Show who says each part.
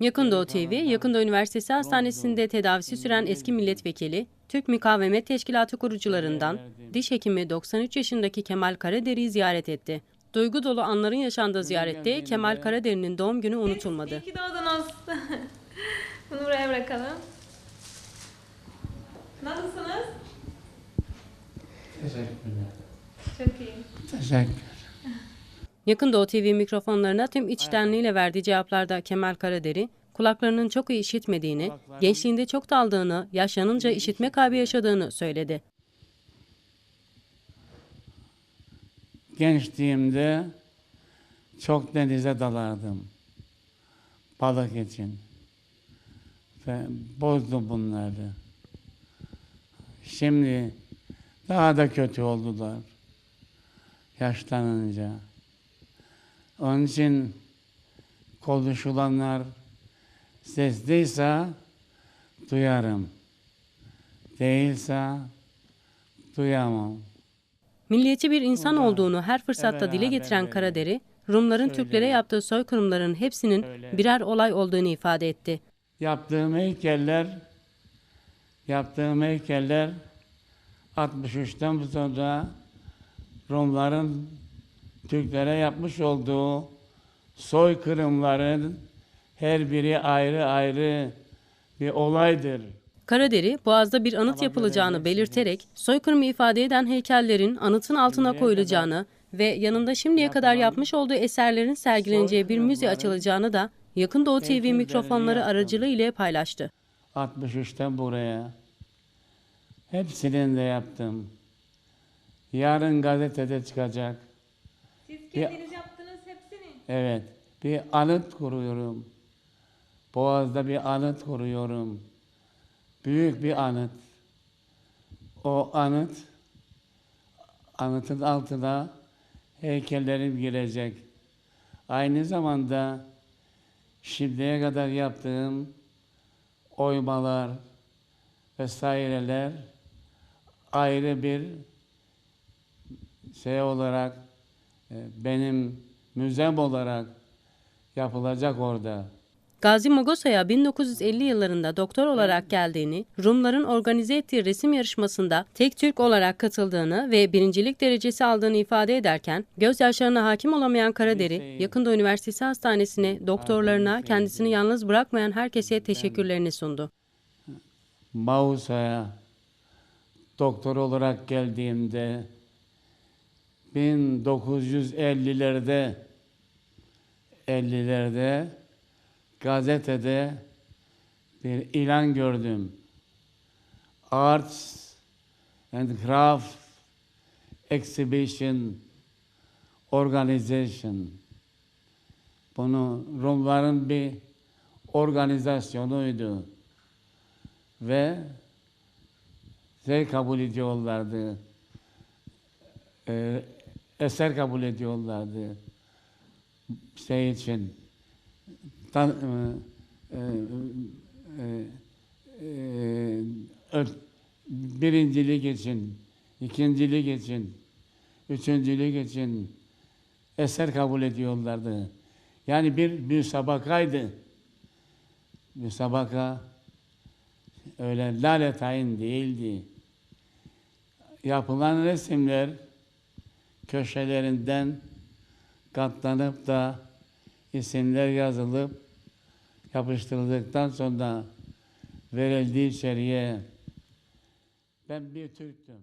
Speaker 1: Yakın Doğu TV, Yakın Doğu Üniversitesi Hastanesi'nde tedavisi süren eski milletvekili, Türk Mükavemet Teşkilatı kurucularından diş hekimi 93 yaşındaki Kemal Karaderi'yi ziyaret etti. Duygu dolu anların yaşandığı ziyarette Kemal Karaderi'nin doğum günü unutulmadı.
Speaker 2: İyi ki doğdunuz. Bunu buraya bırakalım. Nasılsınız?
Speaker 3: Teşekkürler.
Speaker 2: Çok iyi.
Speaker 3: Teşekkür.
Speaker 1: Yakın Doğu TV mikrofonlarına tüm içtenliğiyle verdiği cevaplarda Kemal Karaderi, kulaklarının çok iyi işitmediğini, gençliğinde çok daldığını, yaşlanınca işitme kaybı yaşadığını söyledi.
Speaker 3: Gençliğimde çok denize dalardım. Balık için. Ve bozdum bunları. Şimdi daha da kötü oldular. Yaşlanınca. Onun için konuşulanlar sesliyse duyarım. Değilse duyamam.
Speaker 1: Milliyetçi bir insan olduğunu her fırsatta dile getiren Karaderi, Rumların. Türklere yaptığı soykırımların hepsinin birer olay olduğunu ifade etti.
Speaker 3: Yaptığım heykeller, yaptığım heykeller 63'ten sonra Rumların Türklere yapmış olduğu soykırımların her biri ayrı ayrı bir olaydır.
Speaker 1: Karaderi, Boğaz'da bir anıt yapılacağını belirterek, soykırımı ifade eden heykellerin anıtın altına koyulacağını ve yanında şimdiye kadar yapmış olduğu eserlerin sergileneceği bir müze açılacağını da Yakın Doğu TV mikrofonları aracılığı ile paylaştı.
Speaker 3: 63'ten buraya. Hepsini de yaptım. Yarın gazetede çıkacak.
Speaker 2: Kendiniz yaptınız hepsini.
Speaker 3: Evet. Bir anıt kuruyorum. Boğaz'da bir anıt kuruyorum. Büyük bir anıt. O anıt, anıtın altına heykellerim girecek. Aynı zamanda şimdiye kadar yaptığım oymalar vesaireler ayrı bir şey olarak benim müzem olarak yapılacak orada.
Speaker 1: Gazi Magosa'ya 1950 yıllarında doktor olarak geldiğini, Rumların organize ettiği resim yarışmasında tek Türk olarak katıldığını ve birincilik derecesi aldığını ifade ederken, gözyaşlarına hakim olamayan Karaderi, Yakında Üniversitesi Hastanesi'ne, doktorlarına, kendisini yalnız bırakmayan herkese teşekkürlerini sundu.
Speaker 3: Mausa'ya doktor olarak geldiğimde 1950'lerde 50'lerde gazetede bir ilan gördüm. Arts and Craft Exhibition Organization. Bunu Rumların bir organizasyonuydu ve şey kabul ediyorlardı. Ee, eser kabul ediyorlardı. Şey için tan, e, e, e, e, birincilik için, ikincilik için, üçüncülük için eser kabul ediyorlardı. Yani bir müsabakaydı. Müsabaka öyle lale tayin değildi. Yapılan resimler köşelerinden katlanıp da isimler yazılıp yapıştırıldıktan sonra verildiği içeriye ben bir Türktüm.